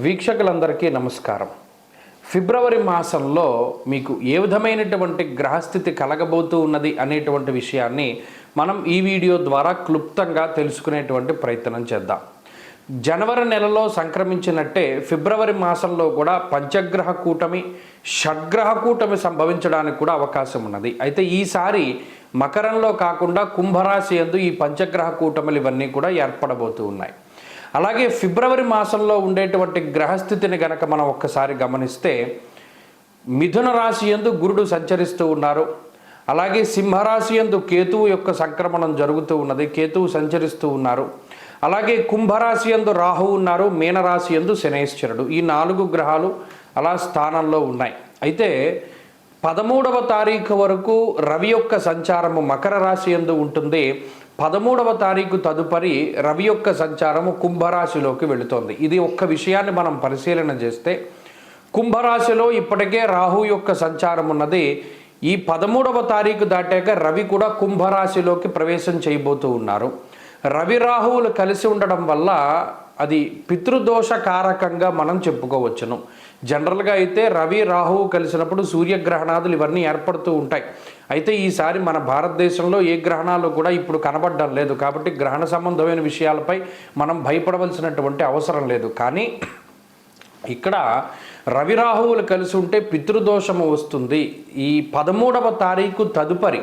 వీక్షకులందరికీ నమస్కారం. ఫిబ్రవరి మాసంలో మీకు ఏ విధమైనటువంటి గ్రహస్థితి కలగబోతూ ఉన్నది అనేటువంటి విషయాన్ని మనం ఈ వీడియో ద్వారా క్లుప్తంగా తెలుసుకునేటువంటి ప్రయత్నం చేద్దాం. జనవరి నెలలో సంక్రమించినట్టే ఫిబ్రవరి మాసంలో కూడా పంచగ్రహ కూటమి షడ్గ్రహ కూటమి సంభవించడానికి కూడా అవకాశం ఉన్నది. అయితే ఈసారి మకరంలో కాకుండా కుంభరాశి యందు ఈ పంచగ్రహ కూటములు ఇవన్నీ కూడా ఏర్పడబోతూ ఉన్నాయి. అలాగే ఫిబ్రవరి మాసంలో ఉండేటువంటి గ్రహస్థితిని గనక మనం ఒక్కసారి గమనిస్తే మిథున రాశి యందు గురుడు సంచరిస్తూ ఉన్నారు. అలాగే సింహరాశి యందు కేతువు యొక్క సంక్రమణం జరుగుతూ ఉన్నది. కేతువు సంచరిస్తూ ఉన్నారు. అలాగే కుంభరాశి యందు రాహు ఉన్నారు. మీనరాశి యందు శనేశ్వరుడు. ఈ నాలుగు గ్రహాలు అలా స్థానంలో ఉన్నాయి. అయితే పదమూడవ తారీఖు వరకు రవి యొక్క సంచారము మకర రాశి ఎందు ఉంటుంది. పదమూడవ తారీఖు తదుపరి రవి యొక్క సంచారము కుంభరాశిలోకి వెళుతోంది. ఇది ఒక్క విషయాన్ని మనం పరిశీలన చేస్తే కుంభరాశిలో ఇప్పటికే రాహు యొక్క సంచారం ఉన్నది. ఈ పదమూడవ తారీఖు దాటాక రవి కూడా కుంభరాశిలోకి ప్రవేశం చేయబోతూ ఉన్నారు. రవి రాహువులు కలిసి ఉండడం వల్ల అది పితృదోష కారకంగా మనం చెప్పుకోవచ్చును. జనరల్గా అయితే రవి రాహువు కలిసినప్పుడు సూర్యగ్రహణాదులు ఇవన్నీ ఏర్పడుతూ ఉంటాయి. అయితే ఈసారి మన భారతదేశంలో ఏ గ్రహణాలు కూడా ఇప్పుడు కనబడడం లేదు. కాబట్టి గ్రహణ సంబంధమైన విషయాలపై మనం భయపడవలసినటువంటి అవసరం లేదు. కానీ ఇక్కడ రవి రాహువులు కలిసి ఉంటే పితృదోషము వస్తుంది. ఈ పదమూడవ తారీఖు తదుపరి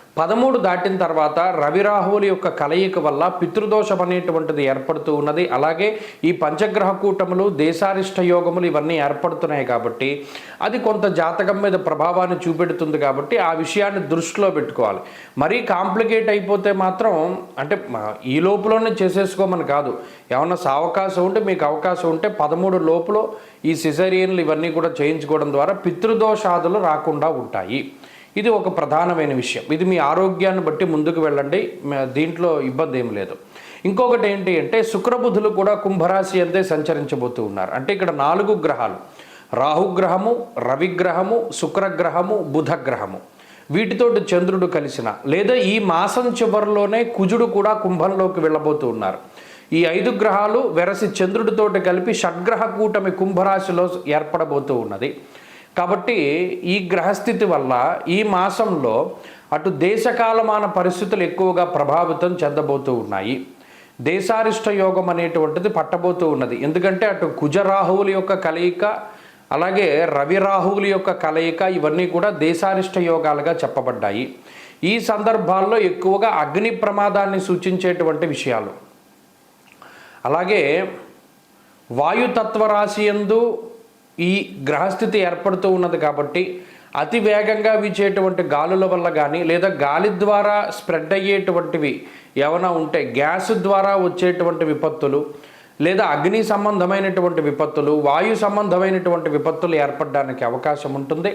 పదమూడు దాటిన తర్వాత రవి రాహువుల యొక్క కలయిక వల్ల పితృదోషం అనేటువంటిది ఏర్పడుతూ ఉన్నది. అలాగే ఈ పంచగ్రహ కూటములు దేశారిష్ట యోగములు ఇవన్నీ ఏర్పడుతున్నాయి కాబట్టి అది కొంత జాతకం మీద ప్రభావాన్ని చూపెడుతుంది కాబట్టి ఆ విషయాన్ని దృష్టిలో పెట్టుకోవాలి. మరీ కాంప్లికేట్ అయిపోతే మాత్రం అంటే ఈ లోపులోనే చేసేసుకోమని కాదు. ఏమన్నా అవకాశం ఉంటే మీకు అవకాశం ఉంటే పదమూడు లోపులో ఈ సిజరియన్లు ఇవన్నీ కూడా చేయించుకోవడం ద్వారా పితృదోషాదులు రాకుండా ఉంటాయి. ఇది ఒక ప్రధానమైన విషయం. ఇది మీ ఆరోగ్యాన్ని బట్టి ముందుకు వెళ్ళండి. దీంట్లో ఇబ్బంది ఏం లేదు. ఇంకొకటి ఏంటి అంటే శుక్రబుధులు కూడా కుంభరాశి అంతే సంచరించబోతూ ఉన్నారు. అంటే ఇక్కడ నాలుగు గ్రహాలు. రాహుగ్రహము రవిగ్రహము శుక్రగ్రహము బుధగ్రహము వీటితోటి చంద్రుడు కలిసిన లేదా ఈ మాసం చివరిలోనే కుజుడు కూడా కుంభంలోకి వెళ్ళబోతూ ఉన్నారు. ఈ ఐదు గ్రహాలు వెరసి చంద్రుడితోటి కలిపి షడ్గ్రహ కూటమి కుంభరాశిలో ఏర్పడబోతూ ఉన్నది. కాబట్టి ఈ గ్రహస్థితి వల్ల ఈ మాసంలో అటు దేశకాలమాన పరిస్థితులు ఎక్కువగా ప్రభావితం చెందబోతూ ఉన్నాయి. దేశారిష్ట యోగం అనేటువంటిది పట్టబోతూ ఉన్నది. ఎందుకంటే అటు కుజరాహువుల యొక్క కలయిక అలాగే రవి రాహువుల యొక్క కలయిక ఇవన్నీ కూడా దేశారిష్ట యోగాలుగా చెప్పబడ్డాయి. ఈ సందర్భాల్లో ఎక్కువగా అగ్ని ప్రమాదాన్ని సూచించేటువంటి విషయాలు. అలాగే వాయుతత్వ రాశి యందు ఈ గ్రహస్థితి ఏర్పడుతూ ఉన్నది కాబట్టి అతి వేగంగా వీచేటువంటి గాలుల వల్ల కానీ లేదా గాలి ద్వారా స్ప్రెడ్ అయ్యేటువంటివి ఏమైనా ఉంటే గ్యాస్ ద్వారా వచ్చేటువంటి విపత్తులు లేదా అగ్ని సంబంధమైనటువంటి విపత్తులు వాయు సంబంధమైనటువంటి విపత్తులు ఏర్పడడానికి అవకాశం ఉంటుంది.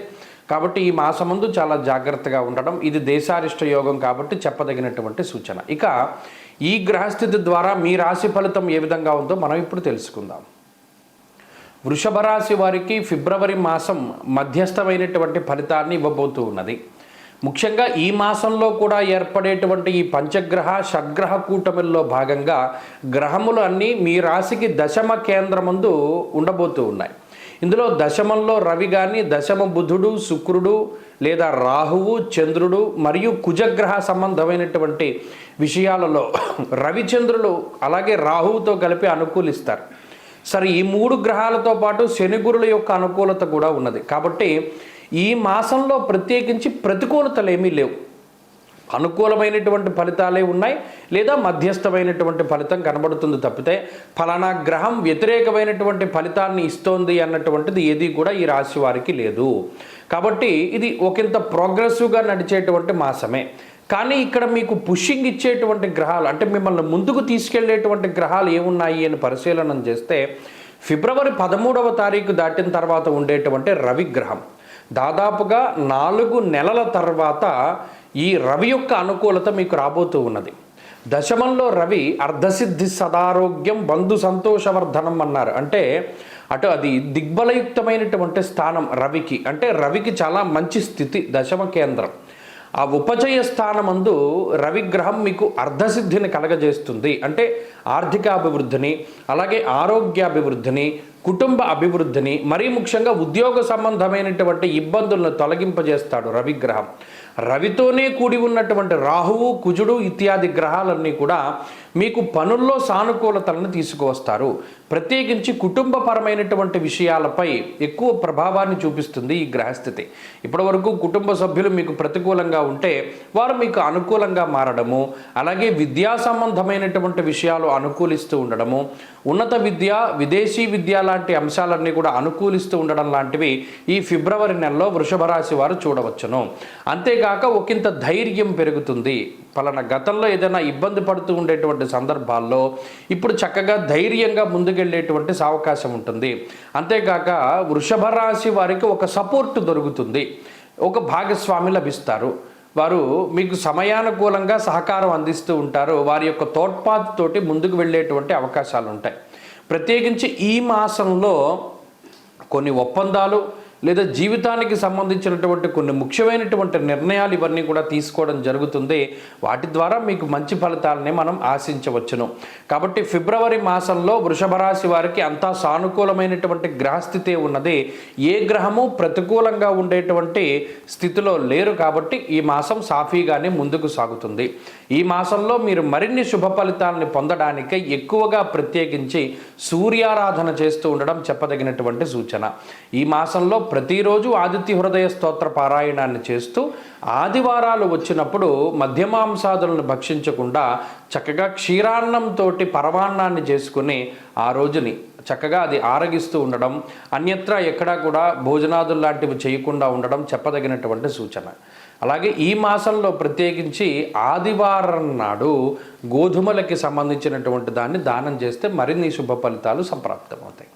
కాబట్టి ఈ మాసమందు చాలా జాగ్రత్తగా ఉండడం ఇది దేశారిష్ట యోగం కాబట్టి చెప్పదగినటువంటి సూచన. ఇక ఈ గ్రహస్థితి ద్వారా మీ రాశి ఫలితం ఏ విధంగా ఉందో మనం ఇప్పుడు తెలుసుకుందాం. వృషభ రాశి వారికి ఫిబ్రవరి మాసం మధ్యస్థమైనటువంటి ఫలితాన్ని ఇవ్వబోతూ ఉన్నది. ముఖ్యంగా ఈ మాసంలో కూడా ఏర్పడేటువంటి ఈ పంచగ్రహ షడ్గ్రహ కూటమిల్లో భాగంగా గ్రహములు అన్నీ మీ రాశికి దశమ కేంద్రమందు ఉండబోతూ ఉన్నాయి. ఇందులో దశమంలో రవి కానీ దశమ బుధుడు శుక్రుడు లేదా రాహువు చంద్రుడు మరియు కుజగ్రహ సంబంధమైనటువంటి విషయాలలో రవిచంద్రులు అలాగే రాహువుతో కలిపి అనుకూలిస్తారు. సరే ఈ మూడు గ్రహాలతో పాటు శని గురుల యొక్క అనుకూలత కూడా ఉన్నది. కాబట్టి ఈ మాసంలో ప్రత్యేకించి ప్రతికూలతలు ఏమీ లేవు. అనుకూలమైనటువంటి ఫలితాలే ఉన్నాయి లేదా మధ్యస్థమైనటువంటి ఫలితం కనబడుతుంది తప్పితే ఫలానా గ్రహం వ్యతిరేకమైనటువంటి ఫలితాన్ని ఇస్తోంది అన్నటువంటిది ఏది కూడా ఈ రాశి వారికి లేదు. కాబట్టి ఇది ఒకంత ప్రోగ్రెసివ్గా నడిచేటువంటి మాసమే. కానీ ఇక్కడ మీకు పుషింగ్ ఇచ్చేటువంటి గ్రహాలు అంటే మిమ్మల్ని ముందుకు తీసుకెళ్ళేటువంటి గ్రహాలు ఏమున్నాయి అని పరిశీలన చేస్తే ఫిబ్రవరి పదమూడవ తారీఖు దాటిన తర్వాత ఉండేటువంటి రవి గ్రహం. దాదాపుగా నాలుగు నెలల తర్వాత ఈ రవి యొక్క అనుకూలత మీకు రాబోతూ ఉన్నది. దశమంలో రవి అర్ధసిద్ధి సదారోగ్యం బంధు సంతోషవర్ధనం అన్నారు. అంటే అటు అది దిగ్బలయుక్తమైనటువంటి స్థానం రవికి. అంటే రవికి చాలా మంచి స్థితి దశమ కేంద్రం. ఆ ఉపచయ స్థానమందు రవిగ్రహం మీకు అర్ధసిద్ధిని కలగజేస్తుంది. అంటే ఆర్థిక అభివృద్ధిని అలాగే ఆరోగ్యాభివృద్ధిని కుటుంబ అభివృద్ధిని మరీ ముఖ్యంగా ఉద్యోగ సంబంధమైనటువంటి ఇబ్బందులను తొలగింపజేస్తాడు రవిగ్రహం. రవితోనే కూడి ఉన్నటువంటి రాహువు కుజుడు ఇత్యాది గ్రహాలన్నీ కూడా మీకు పనుల్లో సానుకూలతలను తీసుకువస్తారు. ప్రత్యేకించి కుటుంబపరమైనటువంటి విషయాలపై ఎక్కువ ప్రభావాన్ని చూపిస్తుంది ఈ గ్రహస్థితి. ఇప్పటివరకు కుటుంబ సభ్యులు మీకు ప్రతికూలంగా ఉంటే వారు మీకు అనుకూలంగా మారడము అలాగే విద్యా సంబంధమైనటువంటి విషయాలు అనుకూలిస్తూ ఉండడము ఉన్నత విద్య విదేశీ విద్య లాంటి అంశాలన్నీ కూడా అనుకూలిస్తూ ఉండడం లాంటివి ఈ ఫిబ్రవరి నెలలో వృషభ రాశి వారు చూడవచ్చును. అంతేగాక ఒకంత ధైర్యం పెరుగుతుంది. పలానా గతంలో ఏదైనా ఇబ్బంది పడుతూ ఉండేటువంటి సందర్భాల్లో ఇప్పుడు చక్కగా ధైర్యంగా ముందుకెళ్ళేటువంటి అవకాశం ఉంటుంది. అంతేకాక వృషభ రాశి వారికి ఒక సపోర్ట్ దొరుకుతుంది. ఒక భాగస్వామి లభిస్తారు. వారు మీకు సమయానుకూలంగా సహకారం అందిస్తూ ఉంటారు. వారి యొక్క తోడ్పాతుతోటి ముందుకు వెళ్ళేటువంటి అవకాశాలు ఉంటాయి ప్రత్యేకించి ఈ మాసంలో కొన్ని ఒప్పందాలు లేదా జీవితానికి సంబంధించినటువంటి కొన్ని ముఖ్యమైనటువంటి నిర్ణయాలు ఇవన్నీ కూడా తీసుకోవడం జరుగుతుంది. వాటి ద్వారా మీకు మంచి ఫలితాలని మనం ఆశించవచ్చును. కాబట్టి ఫిబ్రవరి మాసంలో వృషభ రాశి వారికి అంతా సానుకూలమైనటువంటి గ్రహస్థితి ఉన్నది. ఏ గ్రహము ప్రతికూలంగా ఉండేటువంటి స్థితిలో లేరు కాబట్టి ఈ మాసం సాఫీగానే ముందుకు సాగుతుంది. ఈ మాసంలో మీరు మరిన్ని శుభ ఫలితాలని పొందడానికి ఎక్కువగా ప్రత్యేకించి సూర్యారాధన చేస్తూ ఉండడం చెప్పదగినటువంటి సూచన. ఈ మాసంలో ప్రతిరోజు ఆదిత్య హృదయ స్తోత్ర పారాయణాన్ని చేస్తూ ఆదివారాలు వచ్చినప్పుడు మధ్యమాంసాదులను భక్షించకుండా చక్కగా క్షీరాన్నంతో పరమాన్నాన్ని చేసుకుని ఆ రోజుని చక్కగా అది ఆరగిస్తూ ఉండడం అన్యత్రా ఎక్కడా కూడా భోజనాదులు లాంటివి చేయకుండా ఉండడం చెప్పదగినటువంటి సూచన. అలాగే ఈ మాసంలో ప్రత్యేకించి ఆదివారం నాడు గోధుమలకి సంబంధించినటువంటి దాన్ని దానం చేస్తే మరిన్ని శుభ ఫలితాలు సంప్రాప్తమవుతాయి.